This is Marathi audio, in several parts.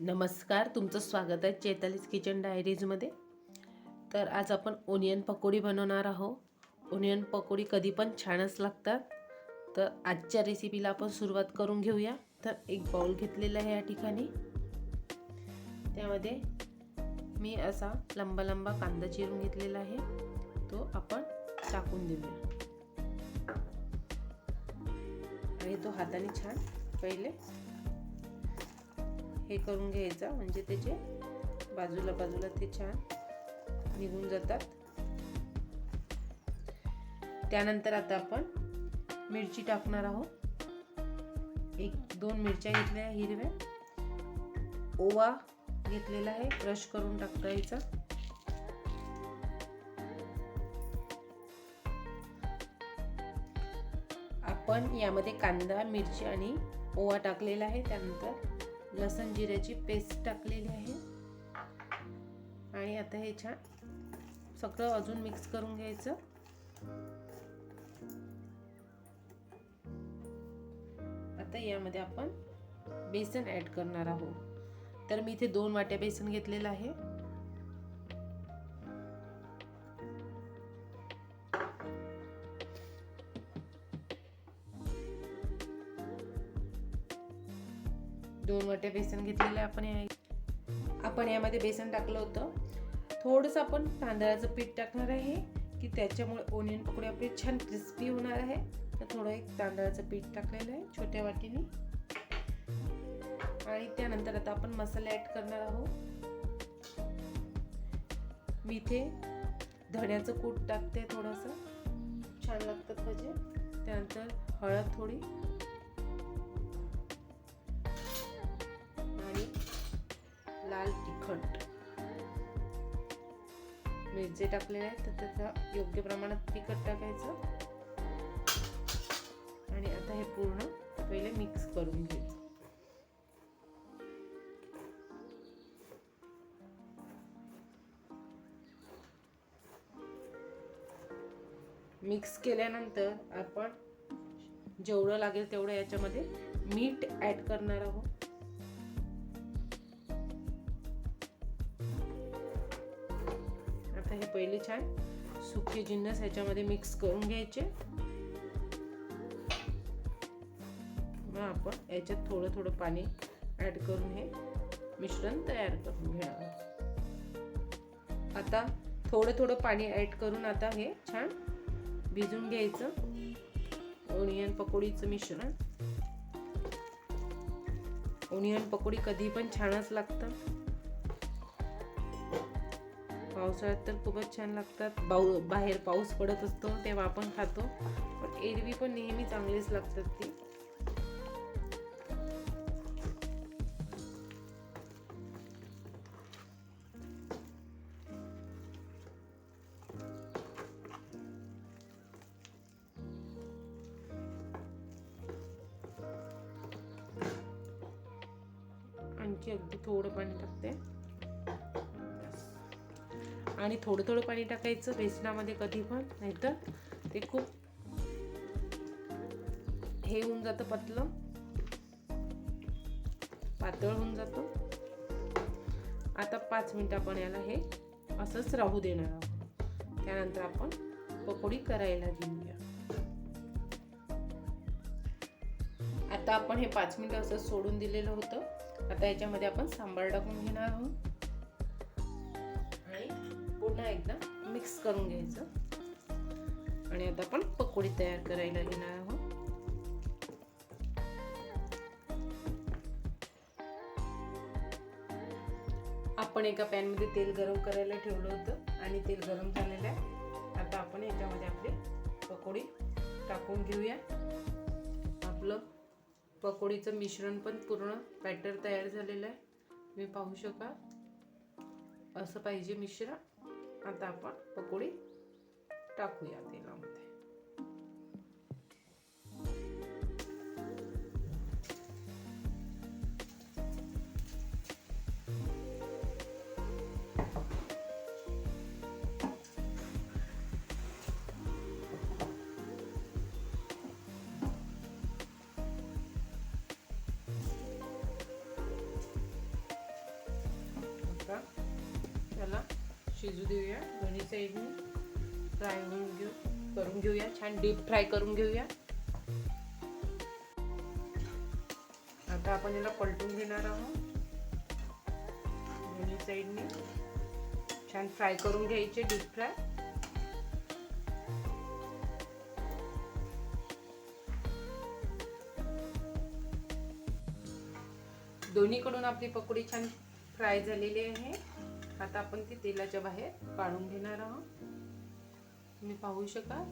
नमस्कार तुमचं स्वागत आहे चैतालीस किचन डायरीजमध्ये. तर आज आपण ओनियन पकोडी बनवणार आहोत. ओनियन पकोडी कधी पण छानच लागतात. तर आजच्या रेसिपीला आपण सुरुवात करून घेऊया. तर एक बाउल घेतलेला आहे या ठिकाणी. त्यामध्ये मी असा लंबा लंबा कांदा चिरून घेतलेला आहे. तो आपण टाकून देऊया. आणि तो हाताने छान पहिले हे करून घ्यायचा. म्हणजे त्याचे बाजूला बाजूला ते छान निघून जातात. त्यानंतर आता आपण मिरची टाकणार आहोत. एक दोन मिरच्या घेतल्या हिरव्या. ओवा घेतलेला आहे. क्रश करून टाकता यायचा. आपण यामध्ये कांदा मिरची आणि ओवा टाकलेला आहे. त्यानंतर लसण जिऱ्याची पेस्ट टाकलेली आहे. आणि आता हे छान सगळं अजून मिक्स करून घ्यायचं. आता यामध्ये आपण बेसन ॲड करणार आहोत. तर मी इथे दोन वाट्या बेसन घेतलेलं आहे. दोन वाटे बेसन घेतलेलं आपण या आपण यामध्ये बेसन टाकलं होतं. थोडंसं आपण तांदळाचं पीठ टाकणार आहे की त्याच्यामुळे ओनियन पकोडे आपले छान क्रिस्पी होणार आहे. तर थोडं एक तांदळाचं पीठ टाकलेलं आहे छोट्या वाटीने. आणि त्यानंतर आता आपण मसाले ॲड करणार आहोत. मी इथे धण्याचं कूट टाकते थोडंसं. छान लागतात म्हणजे. त्यानंतर हळद थोडी. जे टाकलेले आहेत तर त्याचा योग्य प्रमाणात तिखट टाकायचं. आणि आता हे पूर्ण पहिले मिक्स करून घ्यायचं. मिक्स केल्यानंतर आपण जेवढं लागेल तेवढं याच्यामध्ये मीठ ॲड करणार आहोत. आता हे पहिले छान सुके जिन्नस ह्याच्यामध्ये मिक्स करून घ्यायचे. मग आपण याच्यात थोडं थोडं पाणी ॲड करून हे मिश्रण तयार करून घेणार आता थोडं थोडं पाणी ॲड करून आता हे छान भिजून घ्यायचं. ओनियन पकोडीचं मिश्रण. ओनियन पकोडी कधी पण छानच लागतं. पावसाळ्यात तर खूपच छान लागतात. बाऊ बाहेर पाऊस पडत असतो तेव्हा आपण खातो. पण एरवी पण नेहमी चांगलीच लागतात ती. आणखी अगदी थोडं पाणी टाकते. आणि थोडं थोडं पाणी टाकायचं बेसनामध्ये कधी पण नाहीतर ते खूप हे होऊन जातं पतलं. पातळ होऊन जातं. आता पाच मिनटं आपण याला हे असंच राहू देणार आहोत. त्यानंतर आपण पकोडी करायला घेऊया. आता आपण हे पाच मिनिटं असं सोडून दिलेलं होतं. आता याच्यामध्ये आपण सांबार टाकून घेणार आहोत. पुन्हा एकदा मिक्स करून घ्यायचं. आणि आता आपण पकोडी तयार करायला घेणार आहोत. आपण एका पॅनमध्ये तेल गरम करायला ठेवलं होतं आणि तेल गरम झालेलं आहे. आता आपण याच्यामध्ये आपली पकोडी टाकून घेऊया. आपलं पकोडीचं मिश्रण पण पूर्ण बॅटर तयार झालेलं आहे. तुम्ही पाहू शका असं पाहिजे मिश्रण. आता आपण पकोडी टाकूया तेलामध्ये. शिजू देऊया. दोन्ही साईडनी फ्राय होऊन घेऊ करून घेऊया. छान डीप फ्राय करून घेऊया. आता आपण याला पलटून घेणार आहोत. दोन्ही साईडनी छान फ्राय करून घ्यायचे डीप फ्राय दोन्हीकडून आपली पकोडी छान फ्राय झालेली आहे. आता आपण ती तेलाच्या बाहेर काढून घेणार आहोत. तुम्ही पाहू शकाल.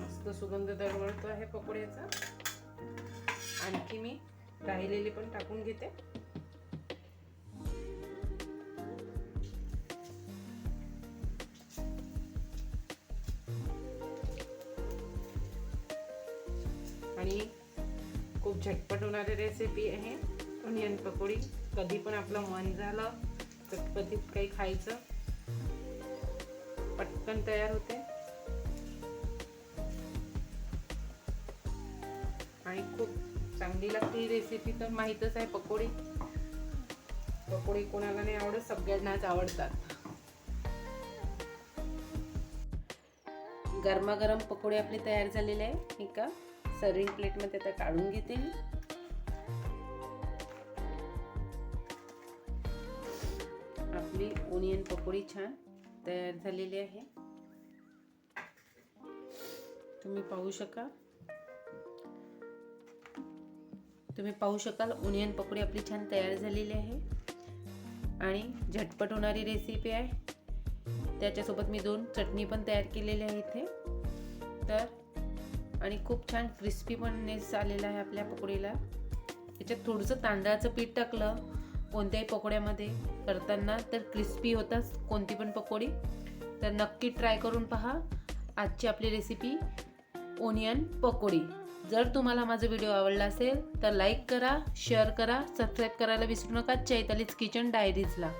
मस्त सुगंध दरवळतो आहे पकोड्याचा. आणखी मी राहिलेली पण टाकून घेते. आणि झटपट होणारी रेसिपी आहे. ओनियन पकोडी. कधी पण आपलं मन झालं चटपटीत काही खायचं पटकन तयार होते. आणि खूप चांगली लागते ही रेसिपी तर माहीतच आहे पकोडी. पकोडी कोणाला नाही आवडत सगळ्यांनाच आवडतात. गरमागरम पकोडे आपले तयार झालेले आहे एका सर्विंग प्लेटमध्ये आता काढून घेते मी. आपली ओनियन पकोडी छान तयार झालेली आहे. तुम्ही पाहू शकाल. तुम्ही पाहू शकाल ओनियन पकोडी आपली छान तयार झालेली आहे. आणि झटपट होणारी रेसिपी आहे. त्याच्यासोबत मी दोन चटणी पण तयार केलेली आहे इथे. तर आणि खूप छान क्रिस्पी पण आलेला आहे आपल्या पकोडीला. याच्यात थोडंसं तांदळाचं पीठ टाकलं कोणत्याही पकोड्यामध्ये करताना तर क्रिस्पी होतात कोणती पण पकोडी. तर नक्की ट्राय करून पहा. आजची आपली रेसिपी ओनियन पकोडी. जर तुम्हाला माझा व्हिडिओ आवडला असेल तर लाईक करा शेअर करा सबस्क्राईब करायला विसरू नका. चैतालीच किचन डायरीजला